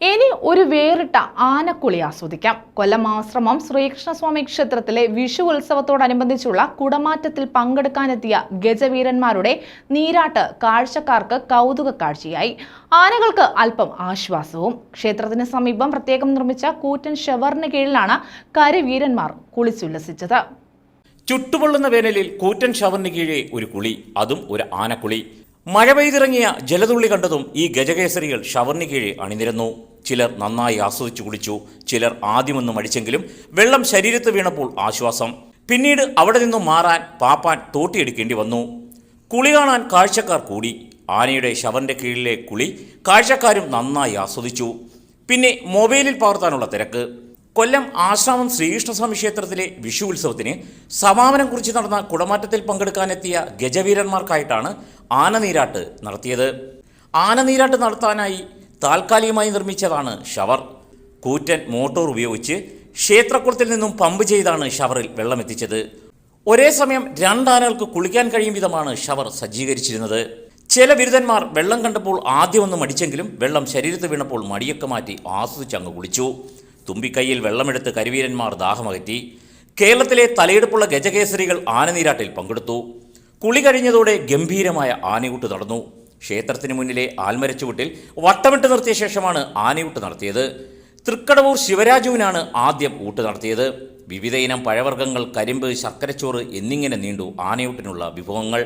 ഇനി ഒരു വേറിട്ട ആനക്കുളി ആസ്വദിക്കാം. കൊല്ലം ആശ്രമം ശ്രീകൃഷ്ണസ്വാമി ക്ഷേത്രത്തിലെ വിഷു ഉത്സവത്തോടനുബന്ധിച്ചുള്ള കുടമാറ്റത്തിൽ പങ്കെടുക്കാനെത്തിയ ഗജവീരന്മാരുടെ നീരാട്ട് കാഴ്ചക്കാർക്ക് കൗതുക കാഴ്ചയായി ആനകൾക്ക് അല്പം ആശ്വാസവും. ക്ഷേത്രത്തിന് സമീപം പ്രത്യേകം നിർമ്മിച്ച കൂറ്റൻ ഷവറിന് കീഴിലാണ് കരവീരന്മാർ കുളിച്ചുല്ലസിച്ചത്. ചുട്ടുപൊള്ളുന്ന വേനലിൽ കൂറ്റൻ ഷവറിന് കീഴേ ഒരു കുളി അതും ഒരു ആനക്കുളി. മഴ പെയ്തിറങ്ങിയ ജലതുള്ളി കണ്ടതും ഈ ഗജകേസരികൾ ഷവറിന് കീഴെ അണിനിരന്നു. ചിലർ നന്നായി ആസ്വദിച്ചു കുളിച്ചു. ചിലർ ആദ്യമൊന്ന് മടിച്ചെങ്കിലും വെള്ളം ശരീരത്ത് വീണപ്പോൾ ആശ്വാസം. പിന്നീട് അവിടെ നിന്നും മാറാൻ പാപ്പാൻ തോട്ടിയെടുക്കേണ്ടി വന്നു. കുളി കാണാൻ കാഴ്ചക്കാർ കൂടി. ആനയുടെ ഷവറിന്റെ കീഴിലെ കുളി കാഴ്ചക്കാരും നന്നായി ആസ്വദിച്ചു. പിന്നെ മൊബൈലിൽ പകർത്താനുള്ള തിരക്ക്. കൊല്ലം ആശ്രാമം ശ്രീകൃഷ്ണസ്വാമി ക്ഷേത്രത്തിലെ വിഷു ഉത്സവത്തിന് സമാപനം കുറിച്ച് നടന്ന കുടമാറ്റത്തിൽ പങ്കെടുക്കാനെത്തിയ ഗജവീരന്മാർക്കായിട്ടാണ് ആനനീരാട്ട് നടത്തിയത്. ആനനീരാട്ട് നടത്താനായി താൽക്കാലികമായി നിർമ്മിച്ചതാണ് ഷവർ. കൂറ്റൻ മോട്ടോർ ഉപയോഗിച്ച് ക്ഷേത്രക്കുളത്തിൽ നിന്നും പമ്പ് ചെയ്താണ് ഷവറിൽ വെള്ളമെത്തിച്ചത്. ഒരേ സമയം രണ്ടാനകൾക്ക് കുളിക്കാൻ കഴിയും വിധമാണ് ഷവർ സജ്ജീകരിച്ചിരുന്നത്. ചില ബിരുദന്മാർ വെള്ളം കണ്ടപ്പോൾ ആദ്യമൊന്ന് മടിച്ചെങ്കിലും വെള്ളം ശരീരത്ത് വീണപ്പോൾ മടിയൊക്കെ മാറ്റി ആസ്വദിച്ചങ്ങ് കുളിച്ചു. തുമ്പിക്കൈയിൽ വെള്ളമെടുത്ത് കരുവീരന്മാർ ദാഹമകറ്റി. കേരളത്തിലെ തലയെടുപ്പുള്ള ഗജകേസരികൾ ആനനീരാട്ടിൽ പങ്കെടുത്തു. കുളി കഴിഞ്ഞതോടെ ഗംഭീരമായ ആനയൂട്ട് നടന്നു. ക്ഷേത്രത്തിന് മുന്നിലെ ആൽമരച്ചുവട്ടിൽ വട്ടമിട്ട് നിർത്തിയ ശേഷമാണ് ആനയൂട്ട് നടത്തിയത്. തൃക്കടവൂർ ശിവരാജുവിനാണ് ആദ്യം ഊട്ട് നടത്തിയത്. വിവിധ ഇനം പഴവർഗങ്ങൾ കരിമ്പ് ശർക്കരച്ചോറ് എന്നിങ്ങനെ നീണ്ടു ആനയൂട്ടിനുള്ള വിഭവങ്ങൾ.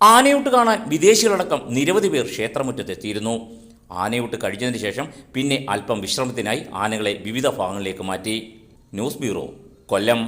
ആനയൂട്ട് കാണാൻ വിദേശികളടക്കം നിരവധി പേർ ക്ഷേത്രമുറ്റത്തെത്തിയിരുന്നു. ആനയൂട്ട് കഴിഞ്ഞതിന് ശേഷം പിന്നെ അല്പം വിശ്രമത്തിനായി ആനകളെ വിവിധ ഭാഗങ്ങളിലേക്ക് മാറ്റി. News bureau Kollam.